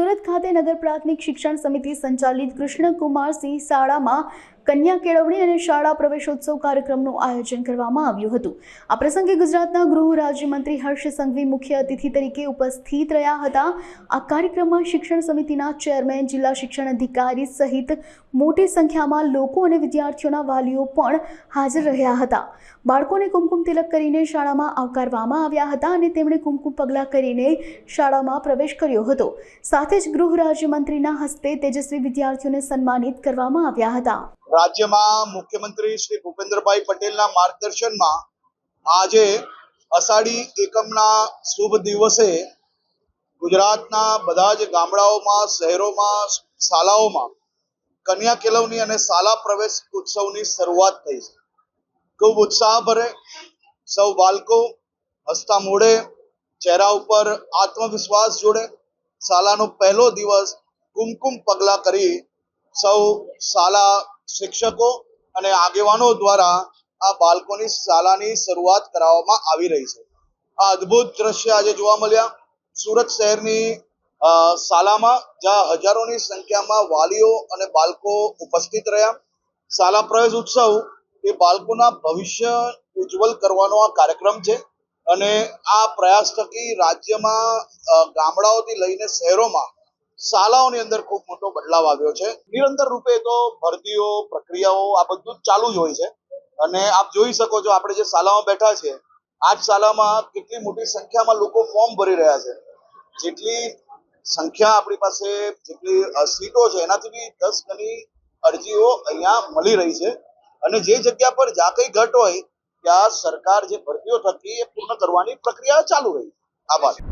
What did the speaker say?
સુરત ખાતે નગર પ્રાથમિક શિક્ષણ સમિતિ સંચાલિત કૃષ્ણકુમારસિંહ શાળામાં કન્યા કેળવણી અને શાળા પ્રવેશોત્સવ કાર્યક્રમનું આયોજન કરવામાં આવ્યું હતું. આ પ્રસંગે ગુજરાતના ગૃહ રાજ્યમંત્રી હર્ષ સંઘવી મુખ્ય અતિથિ તરીકે ઉપસ્થિત રહ્યા હતા. આ કાર્યક્રમમાં શિક્ષણ સમિતિના ચેરમેન, જિલ્લા શિક્ષણ અધિકારી સહિત મોટી સંખ્યામાં લોકો અને વિદ્યાર્થીઓના વાલીઓ પણ હાજર રહ્યા હતા. બાળકોને કુમકુમ તિલક કરીને શાળામાં આવકારવામાં આવ્યા હતા અને તેમણે કુમકુમ પગલાં કરીને શાળામાં પ્રવેશ કર્યો હતો. સાથે જ ગૃહ રાજ્યમંત્રીના હસ્તે તેજસ્વી વિદ્યાર્થીઓને સન્માનિત કરવામાં આવ્યા હતા. રાજ્યમાં મુખ્યમંત્રી શ્રી ભૂપેન્દ્રભાઈ પટેલના માર્ગદર્શનમાં આજે અષાઢી એકમના શુભ દિવસે ગુજરાતના બધા જ ગામડાઓમાં, શહેરોમાં શાલાઓમાં કન્યા કેળવણી અને શાલા પ્રવેશ ઉત્સવની શરૂઆત થઈ છે. ખૂબ ઉત્સાહભરે સૌ બાળકો હસતા મોઢે ચહેરા ઉપર આત્મવિશ્વાસ જોડે શાલાનો પહેલો દિવસ કુમકુમ પગલા કરી સૌ શાળા શિક્ષકો અને આગેવાનો દ્વારા આ બાળકોની શાળાની શરૂઆત કરાવવામાં આવી રહી છે. આ અદ્ભુત દ્રશ્ય આજે જોવા મળ્યા. સુરત શહેરની શાળામાં જ્યાં હજારોની સંખ્યામાં વાલીઓ અને બાળકો ઉપસ્થિત રહ્યા. શાળા પ્રવેશ ઉત્સવ એ બાળકોના ભવિષ્ય ઉજ્જવલ કરવાનો આ કાર્યક્રમ છે અને આ પ્રયાસ થકી રાજ્યમાં ગામડાઓથી લઈને શહેરોમાં શાળાઓની અંદર ખૂબ મોટો બદલાવ આવ્યો છે. નિરંતર રૂપે તો ભરતીઓ, પ્રક્રિયાઓ આ બધું જ ચાલુ જ હોય છે. અને આપ જોઈ શકો છો આપણે જે શાળામાં બેઠા છે આ જ શાળામાં કેટલી મોટી સંખ્યામાં લોકો ફોર્મ ભરી રહ્યા છે. જેટલી સંખ્યા આપણી પાસે, જેટલી સીટો છે, એનાથી બી દસ ગણી અરજીઓ અહીંયા મળી રહી છે. અને જે જગ્યા પર જ્યાં કઈ ઘટ હોય, ત્યાં સરકાર જે ભરતીઓ થકી એ પૂર્ણ કરવાની પ્રક્રિયા ચાલુ રહી. છે આભાર.